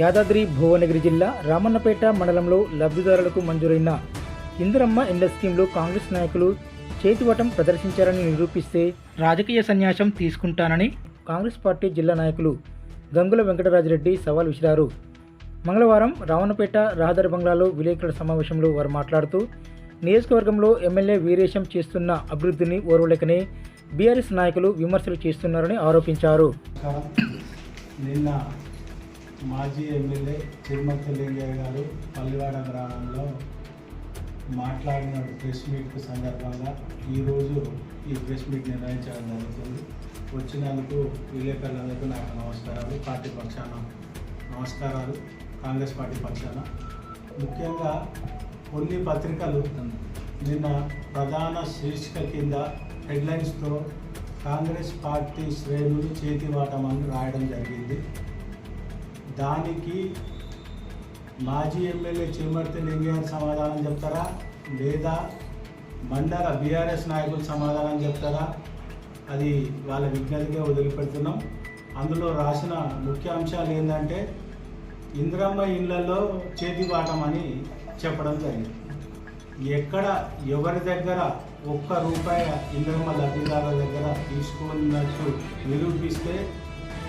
యాదాద్రి భువనగిరి జిల్లా రామన్నపేట మండలంలో లబ్ధిదారులకు మంజూరైన ఇందిరమ్మ ఇండ్ల స్కీమ్లో కాంగ్రెస్ నాయకులు చేతివటం ప్రదర్శించారని నిరూపిస్తే రాజకీయ సన్యాసం తీసుకుంటానని కాంగ్రెస్ పార్టీ జిల్లా నాయకులు గంగుల వెంకటరాజిరెడ్డి సవాల్ విసిరారు. మంగళవారం రావణపేట రహదారి బంగ్లాలో విలేకరుల సమావేశంలో వారు మాట్లాడుతూ నియోజకవర్గంలో ఎమ్మెల్యే వీరేశం చేస్తున్న అభివృద్ధిని ఓర్వలేకనే బీఆర్ఎస్ నాయకులు విమర్శలు చేస్తున్నారని ఆరోపించారు. నిన్న మాజీ ఎమ్మెల్యే తిరుమతి లింగయ్య గారు పల్లివాడ గ్రామంలో మాట్లాడిన ప్రెస్ మీట్ సందర్భంగా. ఈరోజు ఈ ప్రెస్ మీట్ నిర్వహించడం జరుగుతుంది. వచ్చినందుకు విలేకరులందరికీ నాకు నమస్కారాలు. పార్టీ పక్షాన నమస్కారాలు. కాంగ్రెస్ పార్టీ పక్షాన. ముఖ్యంగా కొన్ని పత్రికలు నిన్న ప్రధాన శీర్షిక కింద హెడ్లైన్స్తో కాంగ్రెస్ పార్టీ శ్రేణులు చేతివాటమని రాయడం జరిగింది. దానికి మాజీ ఎమ్మెల్యే చిమ్మర్తి లింగయ్య సమాధానం చెప్తారా? లేదా మండల బీఆర్ఎస్ నాయకులు సమాధానం చెప్తారా? అది వాళ్ళ విజ్ఞతగా వదిలిపెడుతున్నాం. అందులో రాసిన ముఖ్య అంశాలు ఏంటంటే ఇందిరమ్మ ఇళ్ళలో చేతివాటమని చెప్పడం జరిగింది. ఎక్కడ ఎవరి దగ్గర ఒక్క రూపాయి ఇంద్రమ్మ లబ్ధిదారుల దగ్గర తీసుకున్నట్టు నిరూపిస్తే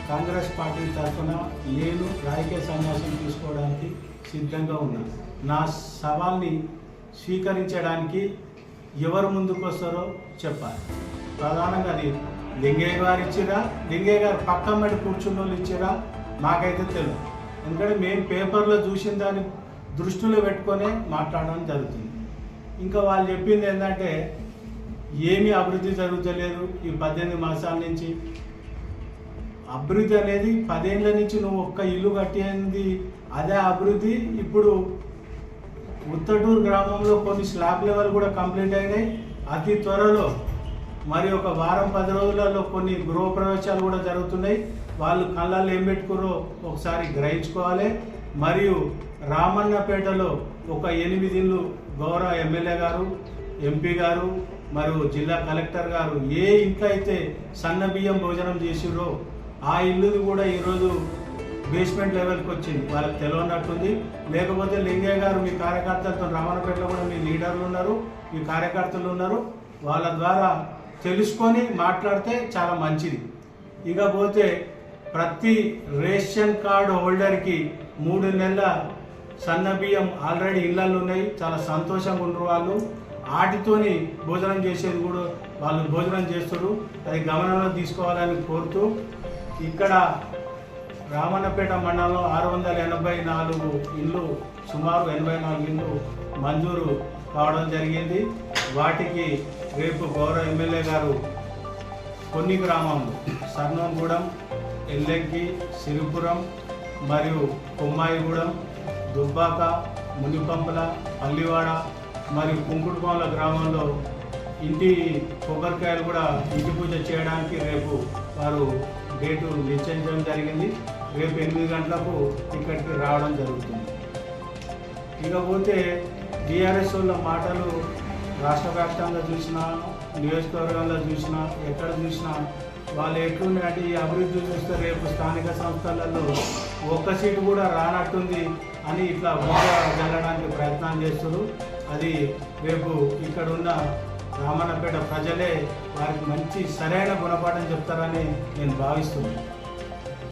కాంగ్రెస్ పార్టీ తరఫున నేను రాజకీయ సన్యాసం తీసుకోవడానికి సిద్ధంగా ఉన్నా. నా సవాల్ని స్వీకరించడానికి ఎవరు ముందుకు వస్తారో చెప్పాలి. ప్రధానంగా అది లింగయ్య గారు ఇచ్చిరా? లింగయ్య గారు పక్క మీద కూర్చున్న వాళ్ళు ఇచ్చిరా? మాకైతే తెలియదు ఎందుకంటే మేము పేపర్లో చూసిన దాన్ని దృష్టిలో పెట్టుకొని మాట్లాడడం జరుగుతుంది. ఇంకా వాళ్ళు చెప్పింది ఏంటంటే ఏమీ అభివృద్ధి జరుగుతలేదు ఈ పద్దెనిమిది మాసాల నుంచి. అభివృద్ధి అనేది పదేళ్ళ నుంచి నువ్వు ఒక్క ఇల్లు కట్టేది అదే అభివృద్ధి. ఇప్పుడు ఉత్తటూరు గ్రామంలో కొన్ని స్లాబ్ లెవెల్ కూడా కంప్లీట్ అయినాయి. అతి త్వరలో మరి ఒక వారం పది రోజులలో కొన్ని గృహప్రవేశాలు కూడా జరుగుతున్నాయి. వాళ్ళు కళ్ళల్లో ఏం పెట్టుకురో ఒకసారి గ్రహించుకోవాలి. మరియు రామన్నపేటలో ఒక ఎనిమిది ఇల్లు గౌరవ ఎమ్మెల్యే గారు ఎంపీ గారు మరియు జిల్లా కలెక్టర్ గారు ఏ ఇంట్లో అయితే సన్న బియ్యం భోజనం చేసిరో ఆ ఇల్లుది కూడా ఈరోజు బేస్మెంట్ లెవెల్కి వచ్చింది. వాళ్ళకి తెలియనట్టుంది లేకపోతే లింగయ్య గారు మీ కార్యకర్తలతో రమణపేటలో కూడా మీ లీడర్లు ఉన్నారు మీ కార్యకర్తలు ఉన్నారు. వాళ్ళ ద్వారా తెలుసుకొని మాట్లాడితే చాలా మంచిది. ఇకపోతే ప్రతి రేషన్ కార్డు హోల్డర్కి మూడు నెలల సన్న బియ్యం ఆల్రెడీ ఇళ్ళల్లో ఉన్నాయి. చాలా సంతోషంగా ఉండరు వాళ్ళు. వాటితోని భోజనం చేసేది కూడా వాళ్ళు భోజనం చేస్తారు అది గమనంలో తీసుకోవాలని కోరుతూ ఇక్కడ రామన్నపేట మండలంలో ఆరు వందల ఎనభై నాలుగు ఇల్లు సుమారు ఎనభై నాలుగు ఇల్లు మంజూరు కావడం జరిగింది. వాటికి రేపు గౌరవ ఎమ్మెల్యే గారు కొన్ని గ్రామాలు సర్నంగూడెం ఎల్లెక్కి సిరిపురం మరియు కొమ్మాయిగూడెం దుబ్బాక మునిపంపల పల్లివాడ మరియు కుంకుడుపాల గ్రామంలో ఇంటి కొబ్బరికాయలు కూడా ఇంటి పూజ చేయడానికి రేపు వారు డేటు నిశ్చయించడం జరిగింది. రేపు ఎనిమిది గంటలకు ఇక్కడికి రావడం జరుగుతుంది. ఇకపోతే బీఆర్ఎస్ వాళ్ళ మాటలు రాష్ట్ర వ్యాప్తంగా చూసినా నియోజకవర్గాల్లో చూసినా ఎక్కడ చూసినా వాళ్ళు ఎట్లున్నాయంటే ఈ అభివృద్ధి చూస్తే రేపు స్థానిక సంస్థలలో ఒక్క సీటు కూడా రానట్టుంది అని ఇట్లా ఊర జల్లడానికి ప్రయత్నం చేస్తారు అది రేపు ఇక్కడ ఉన్న రామన్నపేట ప్రజలే వారికి మంచి సరైన గుణపాఠం చెప్తారని నేను భావిస్తున్నాను.